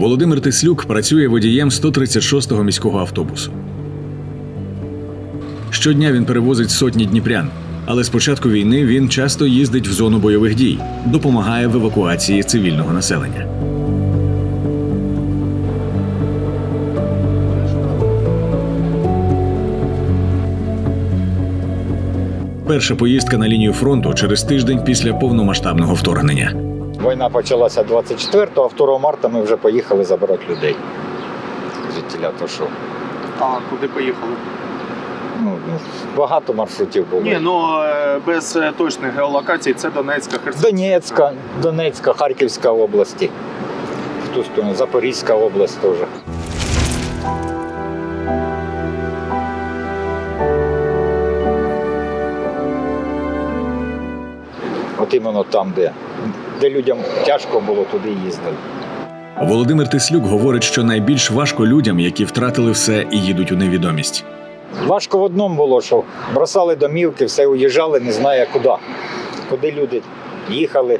Володимир Тислюк працює водієм 136-го міського автобусу. Щодня він перевозить сотні дніпрян, але з початку війни він часто їздить в зону бойових дій, допомагає в евакуації цивільного населення. Перша поїздка на лінію фронту через тиждень після повномасштабного вторгнення. Війна почалася 24-го, а 2 марта ми вже поїхали забирати людей. Звідтіля, то що? А куди поїхали? Ну, ну, багато маршрутів було. Ні, ну е, без е, точних геолокацій це Донецька, Херсонська. Донецька, Донецька, Харківська області. В ту сторону, Запорізька область теж. От іменно там, де, де людям тяжко було, туди їздили. Володимир Тислюк говорить, що найбільш важко людям, які втратили все і їдуть у невідомість. Важко в одному було, що бросали домівки, все уїжджали, не знаю куди. Куди люди їхали.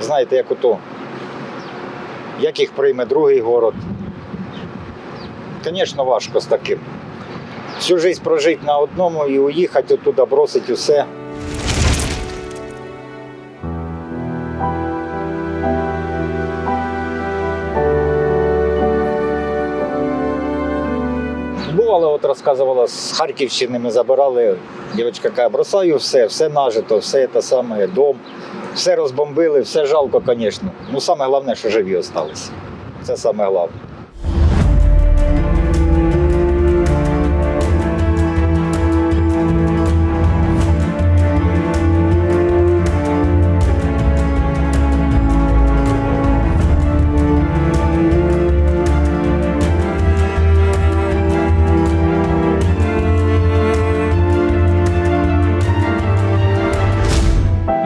Знаєте, як ото. Як їх прийме другий город. Звісно, важко з таким. Всю життя прожити на одному і уїхати оттуда, бросити усе. Бувало, от розказувала, з Харківщини ми забирали. Дівчинка каже, бросаю все, все нажито, все те саме, дом, все розбомбили, все жалко, звісно. Ну, саме головне, що живі залишилися. Це саме головне.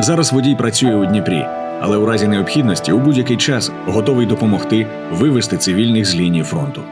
Зараз водій працює у Дніпрі, але у разі необхідності у будь-який час готовий допомогти вивести цивільних з лінії фронту.